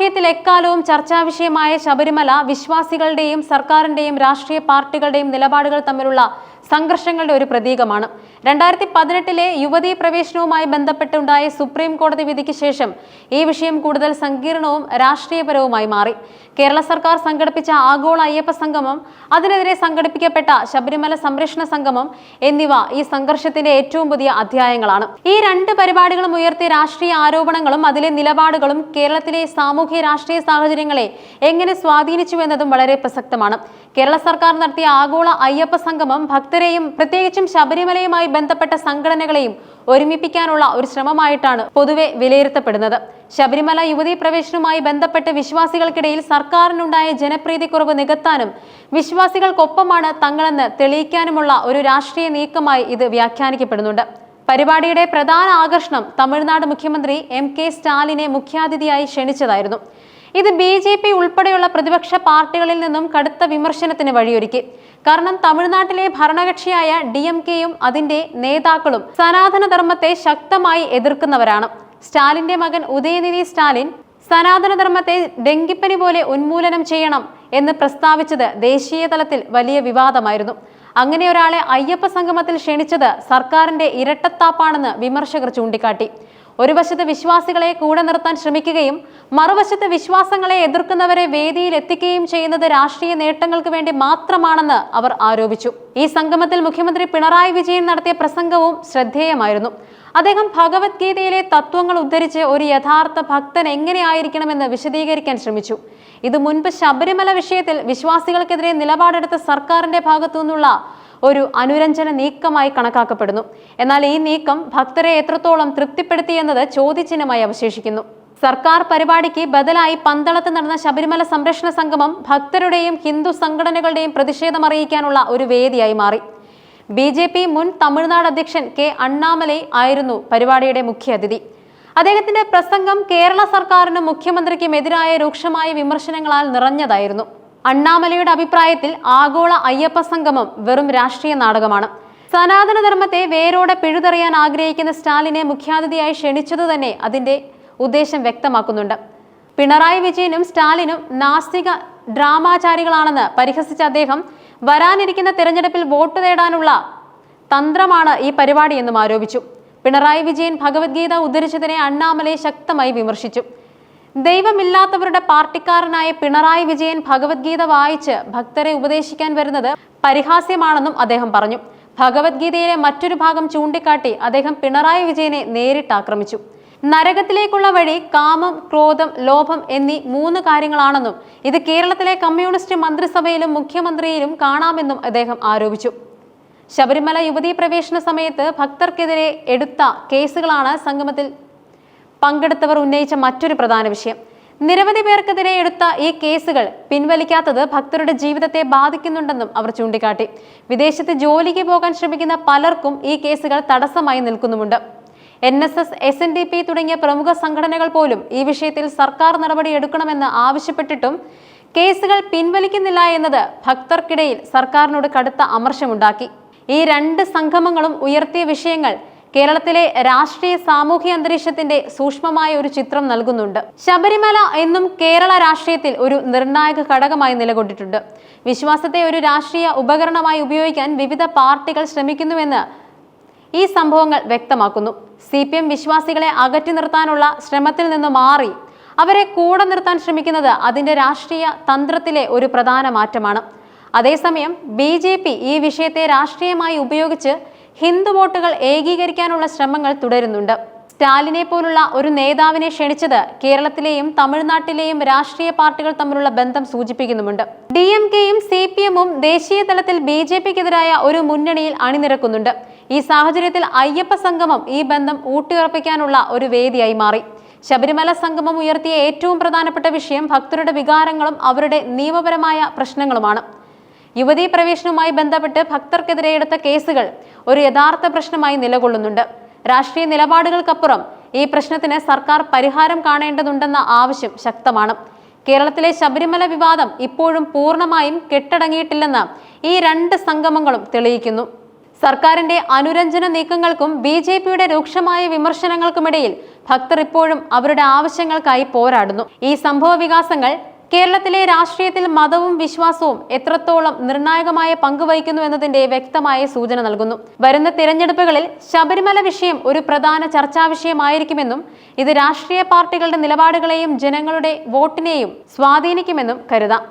രാഷ്ട്രീയത്തിൽ എക്കാലവും ചർച്ചാ വിഷയമായ ശബരിമല വിശ്വാസികളുടെയും സർക്കാരിന്റെയും രാഷ്ട്രീയ പാർട്ടികളുടെയും നിലപാടുകൾ തമ്മിലുള്ള സംഘർഷങ്ങളുടെ ഒരു പ്രതീകമാണ്. രണ്ടായിരത്തി പതിനെട്ടിലെ യുവതീ പ്രവേശനവുമായി ബന്ധപ്പെട്ടുണ്ടായ സുപ്രീം കോടതി വിധിക്ക് ശേഷം ഈ വിഷയം കൂടുതൽ സങ്കീർണവും രാഷ്ട്രീയപരവുമായി മാറി. കേരള സർക്കാർ സംഘടിപ്പിച്ച ആഗോള അയ്യപ്പ സംഗമം അതിനെതിരെ സംഘടിപ്പിക്കപ്പെട്ട ശബരിമല സംരക്ഷണ സംഗമം എന്നിവ ഈ സംഘർഷത്തിന്റെ ഏറ്റവും പുതിയ അധ്യായങ്ങളാണ്. ഈ രണ്ട് പരിപാടികളും ഉയർത്തിയ രാഷ്ട്രീയ ആരോപണങ്ങളും അതിലെ നിലപാടുകളും കേരളത്തിലെ സാമൂഹ്യ രാഷ്ട്രീയ സാഹചര്യങ്ങളെ എങ്ങനെ സ്വാധീനിച്ചു എന്നതും വളരെ പ്രസക്തമാണ്. കേരള സർക്കാർ നടത്തിയ ആഗോള അയ്യപ്പ സംഗമം ഭക്തരെയും പ്രത്യേകിച്ചും ശബരിമലയുമായി ബന്ധപ്പെട്ട സംഘടനകളെയും ഒരുമിപ്പിക്കാനുള്ള ഒരു ശ്രമമായിട്ടാണ് പൊതുവെ വിലയിരുത്തപ്പെടുന്നത്. ശബരിമല യുവതീ പ്രവേശനവുമായി ബന്ധപ്പെട്ട് വിശ്വാസികൾക്കിടയിൽ സർക്കാരിനുണ്ടായ ജനപ്രീതി കുറവ് നികത്താനും വിശ്വാസികൾക്കൊപ്പമാണ് തങ്ങളെന്ന് തെളിയിക്കാനുമുള്ള ഒരു രാഷ്ട്രീയ നീക്കമായി ഇത് വ്യാഖ്യാനിക്കപ്പെടുന്നുണ്ട്. പരിപാടിയുടെ പ്രധാന ആകർഷണം തമിഴ്നാട് മുഖ്യമന്ത്രി എം കെ സ്റ്റാലിനെ മുഖ്യാതിഥിയായി ക്ഷണിച്ചതായിരുന്നു. ഇത് ബി ജെ പി ഉൾപ്പെടെയുള്ള പ്രതിപക്ഷ പാർട്ടികളിൽ നിന്നും കടുത്ത വിമർശനത്തിന് വഴിയൊരുക്കി. കാരണം തമിഴ്നാട്ടിലെ ഭരണകക്ഷിയായ ഡി എം കെയും അതിന്റെ നേതാക്കളും സനാതനധർമ്മത്തെ ശക്തമായി എതിർക്കുന്നവരാണ്. സ്റ്റാലിന്റെ മകൻ ഉദയനിധി സ്റ്റാലിൻ സനാതനധർമ്മത്തെ ഡെങ്കിപ്പനി പോലെ ഉന്മൂലനം ചെയ്യണം എന്ന് പ്രസ്താവിച്ചത് ദേശീയ തലത്തിൽ വലിയ വിവാദമായിരുന്നു. അങ്ങനെ ഒരാളെ അയ്യപ്പ സംഗമത്തിൽ ക്ഷണിച്ചത് സർക്കാരിന്റെ ഇരട്ടത്താപ്പാണെന്ന് വിമർശകർ ചൂണ്ടിക്കാട്ടി. ഒരു വശത്ത് വിശ്വാസികളെ കൂടെ നിർത്താൻ ശ്രമിക്കുകയും മറുവശത്ത് വിശ്വാസങ്ങളെ എതിർക്കുന്നവരെ വേദിയിൽ എത്തിക്കുകയും ചെയ്യുന്നത് രാഷ്ട്രീയ നേട്ടങ്ങൾക്ക് വേണ്ടി മാത്രമാണെന്ന് അവർ ആരോപിച്ചു. ഈ സംഗമത്തിൽ മുഖ്യമന്ത്രി പിണറായി വിജയൻ നടത്തിയ പ്രസംഗവും ശ്രദ്ധേയമായിരുന്നു. അദ്ദേഹം ഭഗവത്ഗീതയിലെ തത്വങ്ങൾ ഉദ്ധരിച്ച് ഒരു യഥാർത്ഥ ഭക്തൻ എങ്ങനെയായിരിക്കണമെന്ന് വിശദീകരിക്കാൻ ശ്രമിച്ചു. ഇത് മുൻപ് ശബരിമല വിഷയത്തിൽ വിശ്വാസികൾക്കെതിരെ നിലപാടെടുത്ത സർക്കാരിന്റെ ഭാഗത്തു നിന്നുള്ള ഒരു അനുരഞ്ജന നീക്കമായി കണക്കാക്കപ്പെടുന്നു. എന്നാൽ ഈ നീക്കം ഭക്തരെ എത്രത്തോളം തൃപ്തിപ്പെടുത്തി എന്നത് ചോദ്യചിഹ്നമായി അവശേഷിക്കുന്നു. സർക്കാർ പരിപാടിക്ക് ബദലായി പന്തളത്ത് നടന്ന ശബരിമല സംരക്ഷണ സംഗമം ഭക്തരുടെയും ഹിന്ദു സംഘടനകളുടെയും പ്രതിഷേധം അറിയിക്കാനുള്ള ഒരു വേദിയായി മാറി. ബി ജെ പി മുൻ തമിഴ്നാട് അധ്യക്ഷൻ കെ അണ്ണാമലൈ ആയിരുന്നു പരിപാടിയുടെ മുഖ്യാതിഥി അദ്ദേഹത്തിന്റെ പ്രസംഗം കേരള സർക്കാരിനും മുഖ്യമന്ത്രിക്കും എതിരായ രൂക്ഷമായ വിമർശനങ്ങളാൽ നിറഞ്ഞതായിരുന്നു. അണ്ണാമലയുടെ അഭിപ്രായത്തിൽ ആഗോള അയ്യപ്പ സംഗമം വെറും രാഷ്ട്രീയ നാടകമാണ്. സനാതനധർമ്മത്തെ വേരോടെ പിഴുതെറിയാൻ ആഗ്രഹിക്കുന്ന സ്റ്റാലിനെ മുഖ്യാതിഥിയായി ക്ഷണിച്ചത് തന്നെ അതിന്റെ ഉദ്ദേശം വ്യക്തമാക്കുന്നുണ്ട്. പിണറായി വിജയനും സ്റ്റാലിനും നാസ്തിക ഡ്രാമാചാരികളാണെന്ന് പരിഹസിച്ച അദ്ദേഹം വരാനിരിക്കുന്ന തിരഞ്ഞെടുപ്പിൽ വോട്ട് നേടാനുള്ള തന്ത്രമാണ് ഈ പരിപാടി എന്നും ആരോപിച്ചു. പിണറായി വിജയൻ ഭഗവത്ഗീത ഉദ്ധരിച്ചതിനെ അണ്ണാമലയെ ശക്തമായി വിമർശിച്ചു. ദൈവമില്ലാത്തവരുടെ പാർട്ടിക്കാരനായ പിണറായി വിജയൻ ഭഗവത്ഗീത വായിച്ച് ഭക്തരെ ഉപദേശിക്കാൻ വരുന്നത് പരിഹാസ്യമാണെന്നും അദ്ദേഹം പറഞ്ഞു. ഭഗവത്ഗീതയിലെ മറ്റൊരു ഭാഗം ചൂണ്ടിക്കാട്ടി അദ്ദേഹം പിണറായി വിജയനെ നേരിട്ട് ആക്രമിച്ചു. നരകത്തിലേക്കുള്ള വഴി കാമം ക്രോധം ലോഭം എന്നീ മൂന്ന് കാര്യങ്ങളാണെന്നും ഇത് കേരളത്തിലെ കമ്മ്യൂണിസ്റ്റ് മന്ത്രിസഭയിലും മുഖ്യമന്ത്രിയിലും കാണാമെന്നും അദ്ദേഹം ആരോപിച്ചു. ശബരിമല യുവതീ പ്രവേശന സമയത്ത് ഭക്തർക്കെതിരെ എടുത്ത കേസുകളാണ് സംഗമത്തിൽ പങ്കെടുത്തവർ ഉന്നയിച്ച മറ്റൊരു പ്രധാന വിഷയം. നിരവധി പേർക്കെതിരെ എടുത്ത ഈ കേസുകൾ പിൻവലിക്കാത്തത് ഭക്തരുടെ ജീവിതത്തെ ബാധിക്കുന്നുണ്ടെന്നും അവർ ചൂണ്ടിക്കാട്ടി. വിദേശത്ത് ജോലിക്ക് പോകാൻ ശ്രമിക്കുന്ന പലർക്കും ഈ കേസുകൾ തടസ്സമായി നിൽക്കുന്നുമുണ്ട്. N S S S N D P തുടങ്ങിയ പ്രമുഖ സംഘടനകൾ പോലും ഈ വിഷയത്തിൽ സർക്കാർ നടപടി എടുക്കണമെന്ന് ആവശ്യപ്പെട്ടിട്ടും കേസുകൾ പിൻവലിക്കുന്നില്ല എന്നത് ഭക്തർക്കിടയിൽ സർക്കാരിനോട് കടുത്ത അമർഷമുണ്ടാക്കി. ഈ രണ്ട് സംഗമങ്ങളും ഉയർത്തിയ വിഷയങ്ങൾ കേരളത്തിലെ രാഷ്ട്രീയ സാമൂഹ്യ അന്തരീക്ഷത്തിന്റെ സൂക്ഷ്മമായ ഒരു ചിത്രം നൽകുന്നുണ്ട്. ശബരിമല എന്നും കേരള രാഷ്ട്രീയത്തിൽ ഒരു നിർണായക ഘടകമായി നിലകൊണ്ടിട്ടുണ്ട്. വിശ്വാസത്തെ ഒരു രാഷ്ട്രീയ ഉപകരണമായി ഉപയോഗിക്കാൻ വിവിധ പാർട്ടികൾ ശ്രമിക്കുന്നുവെന്ന് ഈ സംഭവങ്ങൾ വ്യക്തമാക്കുന്നു. സി പി എം വിശ്വാസികളെ അകറ്റി നിർത്താനുള്ള ശ്രമത്തിൽ നിന്ന് മാറി അവരെ കൂടെ നിർത്താൻ ശ്രമിക്കുന്നത് അതിന്റെ രാഷ്ട്രീയ തന്ത്രത്തിലെ ഒരു പ്രധാന മാറ്റമാണ്. അതേസമയം ബി ഈ വിഷയത്തെ രാഷ്ട്രീയമായി ഉപയോഗിച്ച് ഹിന്ദു വോട്ടുകൾ ഏകീകരിക്കാനുള്ള ശ്രമങ്ങൾ തുടരുന്നുണ്ട്. സ്റ്റാലിനെ പോലുള്ള ഒരു നേതാവിനെ ക്ഷണിച്ചത് കേരളത്തിലെയും തമിഴ്നാട്ടിലെയും രാഷ്ട്രീയ പാർട്ടികൾ തമ്മിലുള്ള ബന്ധം സൂചിപ്പിക്കുന്നുമുണ്ട്. ഡി എം കെയും സി പി എമ്മും ദേശീയ തലത്തിൽ ബി ജെ പിക്കെതിരായ ഒരു മുന്നണിയിൽ അണിനിരക്കുന്നുണ്ട്. ഈ സാഹചര്യത്തിൽ അയ്യപ്പ സംഗമം ഈ ബന്ധം ഊട്ടിയുറപ്പിക്കാനുള്ള ഒരു വേദിയായി മാറി. ശബരിമല സംഗമം ഉയർത്തിയ ഏറ്റവും പ്രധാനപ്പെട്ട വിഷയം ഭക്തരുടെ വികാരങ്ങളും അവരുടെ നിയമപരമായ പ്രശ്നങ്ങളുമാണ്. യുവതീ പ്രവേശനവുമായി ബന്ധപ്പെട്ട് ഭക്തർക്കെതിരെ എടുത്ത കേസുകൾ ഒരു യഥാർത്ഥ പ്രശ്നമായി നിലകൊള്ളുന്നുണ്ട്. രാഷ്ട്രീയ നിലപാടുകൾക്കപ്പുറം ഈ പ്രശ്നത്തിന് സർക്കാർ പരിഹാരം കാണേണ്ടതുണ്ടെന്ന ആവശ്യം ശക്തമാണ്. കേരളത്തിലെ ശബരിമല വിവാദം ഇപ്പോഴും പൂർണമായും കെട്ടടങ്ങിയിട്ടില്ലെന്ന് ഈ രണ്ട് സംഗമങ്ങളും തെളിയിക്കുന്നു. സർക്കാരിന്റെ അനുരഞ്ജന നീക്കങ്ങൾക്കും ബി ജെ പിയുടെ രൂക്ഷമായ വിമർശനങ്ങൾക്കുമിടയിൽ ഭക്തർ ഇപ്പോഴും അവരുടെ ആവശ്യങ്ങൾക്കായി പോരാടുന്നു. ഈ സംഭവ വികാസങ്ങൾ കേരളത്തിലെ രാഷ്ട്രീയത്തിൽ മതവും വിശ്വാസവും എത്രത്തോളം നിർണായകമായ പങ്ക് വഹിക്കുന്നു എന്നതിന്റെ വ്യക്തമായ സൂചന നൽകുന്നു. വരുന്ന തിരഞ്ഞെടുപ്പുകളിൽ ശബരിമല വിഷയം ഒരു പ്രധാന ചർച്ചാ വിഷയമായിരിക്കുമെന്നും ഇത് രാഷ്ട്രീയ പാർട്ടികളുടെ നിലപാടുകളെയും ജനങ്ങളുടെ വോട്ടിനെയും സ്വാധീനിക്കുമെന്നും കരുതാം.